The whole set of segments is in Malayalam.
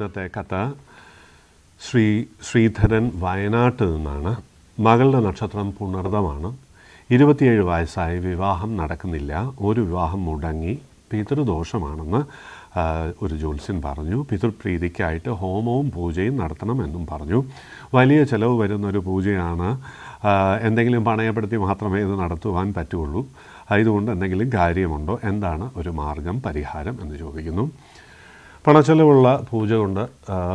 ഇന്നത്തെ കഥ ശ്രീ ശ്രീധരൻ വയനാട്ടിൽ നിന്നാണ്. മകളുടെ നക്ഷത്രം പുണർദമാണ്. ഇരുപത്തിയേഴ് വയസ്സായി വിവാഹം നടക്കുന്നില്ല. ഒരു വിവാഹം മുടങ്ങി. പിതൃദോഷമാണെന്ന് ഒരു ജ്യോത്സ്യൻ പറഞ്ഞു. പിതൃപ്രീതിക്കായിട്ട് ഹോമവും പൂജയും നടത്തണമെന്നും പറഞ്ഞു. വലിയ ചിലവ് വരുന്നൊരു പൂജയാണ്. എന്തെങ്കിലും പണയപ്പെടുത്തി മാത്രമേ ഇത് നടത്തുവാൻ പറ്റുള്ളൂ. അതുകൊണ്ട് എന്തെങ്കിലും കാര്യമുണ്ടോ? എന്താണ് ഒരു മാർഗം പരിഹാരം എന്ന് ചോദിക്കുന്നു. പണച്ചെലവുള്ള പൂജ കൊണ്ട്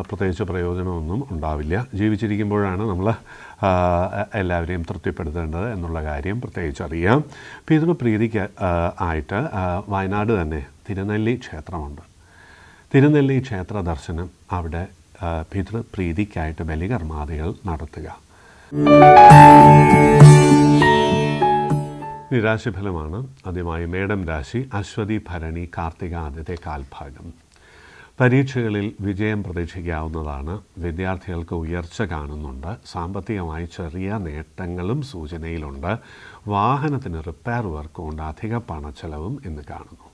പ്രത്യേകിച്ച് പ്രയോജനമൊന്നും ഉണ്ടാവില്ല. ജീവിച്ചിരിക്കുമ്പോഴാണ് നമ്മൾ എല്ലാവരെയും തൃപ്തിപ്പെടുത്തേണ്ടത് എന്നുള്ള കാര്യം പ്രത്യേകിച്ച് അറിയാം. പിതൃപ്രീതിക്ക് പ്രീതിക്ക് ആയിട്ട് വയനാട് തന്നെ തിരുനെല്ലി ക്ഷേത്രമുണ്ട്. തിരുനെല്ലി ക്ഷേത്ര ദർശനം അവിടെ പിതൃ പിതൃപ്രീതിക്കായിട്ട് ബലികർമാദികൾ നടത്തുക. നിരാശിഫലമാണ് ആദ്യമായി മേഡം രാശി അശ്വതി ഭരണി കാർത്തിക ആദ്യത്തെ കാൽഭാഗം. പരീക്ഷകളിൽ വിജയം പ്രതീക്ഷിക്കാവുന്നതാണ്. വിദ്യാർത്ഥികൾക്ക് ഉയർച്ച കാണുന്നുണ്ട്. സാമ്പത്തികമായി ചെറിയ നേട്ടങ്ങളും സൂചനയിലുണ്ട്. വാഹനത്തിന് റിപ്പയർ വർക്ക് കൊണ്ട് അധിക പണച്ചെലവും എന്ന് കാണുന്നു.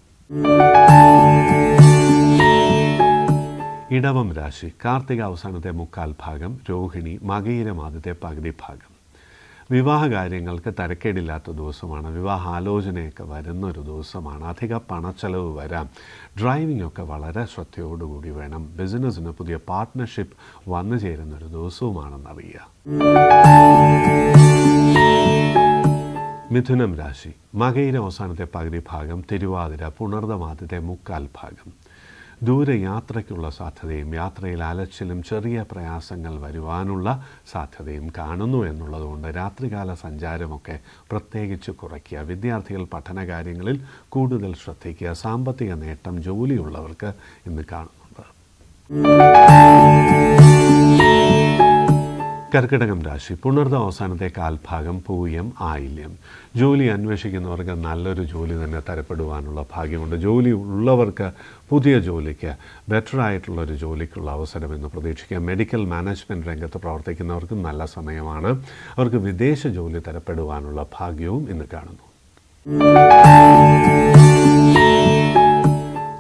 ഇടവം രാശി കാർത്തിക അവസാനത്തെ മുക്കാൽ ഭാഗം രോഹിണി മകയിരം ആദ്യത്തെ പകുതി ഭാഗം. വിവാഹ കാര്യങ്ങൾക്ക് തരക്കേടില്ലാത്ത ദിവസമാണ്. വിവാഹ ആലോചനയൊക്കെ വരുന്ന ഒരു ദിവസമാണ്. അധിക പണച്ചെലവ് വരാം. ഡ്രൈവിംഗ് ഒക്കെ വളരെ ശ്രദ്ധയോടുകൂടി വേണം. ബിസിനസ്സിന് പുതിയ പാർട്ട്ണർഷിപ്പ് വന്നു ചേരുന്ന ഒരു ദിവസവുമാണെന്നറിയുക മിഥുനം രാശി. മകയിലെ അവസാനത്തെ പകുതി ഭാഗം തിരുവാതിര പുണർദമാദ്യത്തെ മുക്കാൽ ഭാഗം. ദൂരയാത്രയ്ക്കുള്ള സാധ്യതയും യാത്രയിൽ അലച്ചിലും ചെറിയ പ്രയാസങ്ങൾ വരുവാനുള്ള സാധ്യതയും കാണുന്നു എന്നുള്ളതുകൊണ്ട് രാത്രികാല സഞ്ചാരമൊക്കെ പ്രത്യേകിച്ച് കുറയ്ക്കുക. വിദ്യാർത്ഥികൾ പഠനകാര്യങ്ങളിൽ കൂടുതൽ ശ്രദ്ധിക്കുക. സാമ്പത്തിക നേട്ടം ജോലിയുള്ളവർക്ക് ഇന്ന് കാണുന്നുണ്ട് കർക്കിടകം രാശി പുണർദ അവസാനത്തെ കാൽഭാഗം പൂയം ആയില്യം. ജോലി അന്വേഷിക്കുന്നവർക്ക് നല്ലൊരു ജോലി തന്നെ തരപ്പെടുവാനുള്ള ഭാഗ്യമുണ്ട്. ജോലി ഉള്ളവർക്ക് പുതിയ ജോലിക്ക് ബെറ്റർ ആയിട്ടുള്ളൊരു ജോലിക്കുള്ള അവസരം എന്ന് പ്രതീക്ഷിക്കാം മെഡിക്കൽ മാനേജ്മെന്റ് രംഗത്ത് പ്രവർത്തിക്കുന്നവർക്കും നല്ല സമയമാണ്. അവർക്ക് വിദേശ ജോലി തരപ്പെടുവാനുള്ള ഭാഗ്യവും ഇന്ന് കാണുന്നു.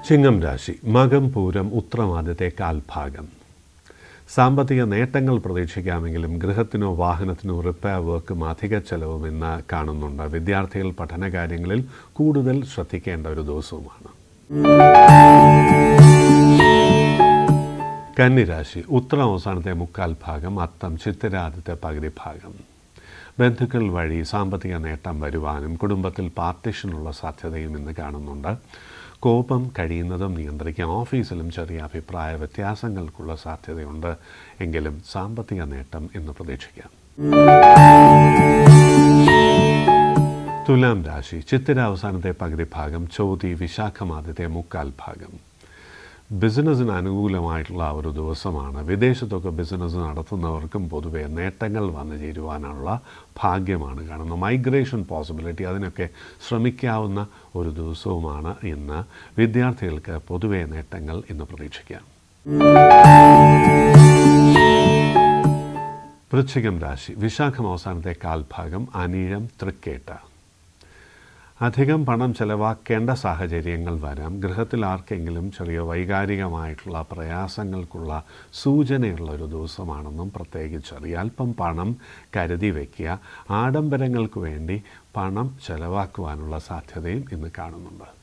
ചിങ്ങം രാശി മകം പൂരം ഉത്രമാദ്യത്തെ കാൽഭാഗം സാമ്പത്തിക നേട്ടങ്ങൾ പ്രതീക്ഷിക്കാമെങ്കിലും ഗൃഹത്തിനോ വാഹനത്തിനോ റിപ്പയർ വർക്കും അധിക ചെലവും ഇന്ന് കാണുന്നുണ്ട്. വിദ്യാർത്ഥികൾ പഠനകാര്യങ്ങളിൽ കൂടുതൽ ശ്രദ്ധിക്കേണ്ട ഒരു ദിവസവുമാണ്. കന്നിരാശി ഉത്തര അവസാനത്തെ മുക്കാൽ ഭാഗം അത്തം ചിത്തിര പകുതി ഭാഗം. ബന്ധുക്കൾ വഴി സാമ്പത്തിക നേട്ടം വരുവാനും കുടുംബത്തിൽ പാർട്ടിഷനുള്ള സാധ്യതയും ഇന്ന് കാണുന്നുണ്ട്. കോപം കഴിയുന്നതും നിയന്ത്രിക്കാം. ഓഫീസിലും ചെറിയ അഭിപ്രായ വ്യത്യാസങ്ങൾക്കുള്ള സാധ്യതയുണ്ട്. എങ്കിലും സാമ്പത്തിക നേട്ടം എന്ന് പ്രതീക്ഷിക്കാം. തുലാം രാശി ചിത്തിര അവസാനത്തെ പകുതി ഭാഗം ചോതി വിശാഖമാദ്യത്തെ മുക്കാൽ ഭാഗം. ബിസിനസ്സിന് അനുകൂലമായിട്ടുള്ള ഒരു ദിവസമാണ്. വിദേശത്തൊക്കെ ബിസിനസ് നടത്തുന്നവർക്കും പൊതുവെ നേട്ടങ്ങൾ വന്നു ചേരുവാനുള്ള ഭാഗ്യമാണ് കാണുന്നത്. മൈഗ്രേഷൻ പോസിബിലിറ്റി അതിനൊക്കെ ശ്രമിക്കാവുന്ന ഒരു ദിവസവുമാണ് ഇന്ന്. വിദ്യാർത്ഥികൾക്ക് പൊതുവെ നേട്ടങ്ങൾ ഇന്ന് പ്രതീക്ഷിക്കാം. വൃശ്ചികം രാശി വിശാഖം അവസാനത്തെ കാൽഭാഗം അനീഴം തൃക്കേട്ട. അധികം പണം ചെലവാക്കേണ്ട സാഹചര്യങ്ങൾ വരാം. ഗൃഹത്തിൽ ആർക്കെങ്കിലും ചെറിയ വൈകാരികമായിട്ടുള്ള പ്രയാസങ്ങൾക്കുള്ള സൂചനയുള്ള ഒരു ദിവസമാണെന്നും പ്രത്യേകിച്ചറിയാം അല്പം പണം കരുതി വയ്ക്കുക ആഡംബരങ്ങൾക്ക് വേണ്ടി പണം ചെലവാക്കുവാനുള്ള സാധ്യതയും ഇന്ന് കാണുന്നുണ്ട്.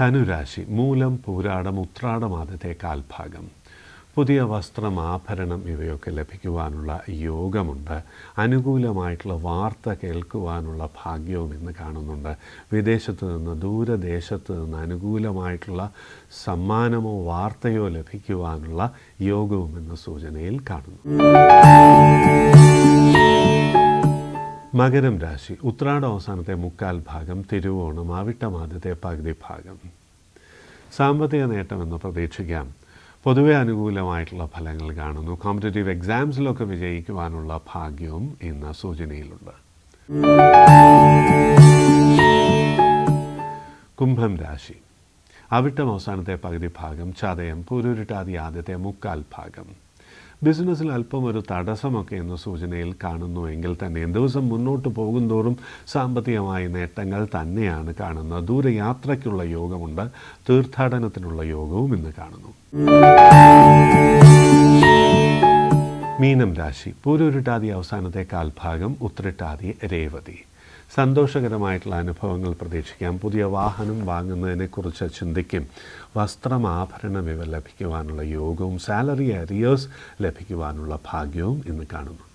ധനുരാശി മൂലം പൂരാടം ഉത്രാടം ആദ്യത്തെ കാൽഭാഗം. പുതിയ വസ്ത്രം ആഭരണം ഇവയൊക്കെ ലഭിക്കുവാനുള്ള യോഗമുണ്ട്. അനുകൂലമായിട്ടുള്ള വാർത്ത കേൾക്കുവാനുള്ള ഭാഗ്യവും ഇന്ന് കാണുന്നുണ്ട്. വിദേശത്ത് നിന്ന് ദൂരദേശത്ത് നിന്ന് അനുകൂലമായിട്ടുള്ള സമ്മാനമോ വാർത്തയോ ലഭിക്കുവാനുള്ള യോഗവും എന്ന സൂചനയിൽ കാണുന്നു. മകരം രാശി. ഉത്രാട അവസാനത്തെ മുക്കാൽ ഭാഗം തിരുവോണം ആവിട്ടം ആദ്യത്തെ പകുതി ഭാഗം. സാമ്പത്തിക നേട്ടമെന്ന് പ്രതീക്ഷിക്കാം. പൊതുവെ അനുകൂലമായിട്ടുള്ള ഫലങ്ങൾ കാണുന്നു. കോമ്പറ്റേറ്റീവ് എക്സാംസിലൊക്കെ വിജയിക്കുവാനുള്ള ഭാഗ്യവും ഇന്ന് സൂചനയിലുണ്ട്. കുംഭം രാശി. അവിട്ടം അവസാനത്തെ പകുതി ഭാഗം ചതയം പൂരുരുട്ടാതി ആദ്യത്തെ മുക്കാൽ ഭാഗം. ബിസിനസ്സിൽ അല്പം ഒരു തടസ്സമൊക്കെ എന്ന സൂചനയിൽ കാണുന്നുവെങ്കിൽ തന്നെ ദിവസം മുന്നോട്ട് പോകുന്തോറും സാമ്പത്തികമായ നേട്ടങ്ങൾ തന്നെയാണ് കാണുന്നത്. ദൂരയാത്രയ്ക്കുള്ള യോഗമുണ്ട്. തീർത്ഥാടനത്തിനുള്ള യോഗവും ഇന്ന് കാണുന്നു. മീനം രാശി. പൂരൂരുട്ടാതി അവസാനത്തെ കാൽഭാഗം ഉത്രട്ടാതി രേവതി. സന്തോഷകരമായിട്ടുള്ള അനുഭവങ്ങൾ പ്രതീക്ഷിക്കാം. പുതിയ വാഹനം വാങ്ങുന്നതിനെക്കുറിച്ച് ചിന്തിക്കും. വസ്ത്രം ആഭരണം ഇവ ലഭിക്കുവാനുള്ള യോഗവും സാലറി അരിയേഴ്സ് ലഭിക്കുവാനുള്ള ഭാഗ്യവും ഇന്ന് കാണുന്നുണ്ട്.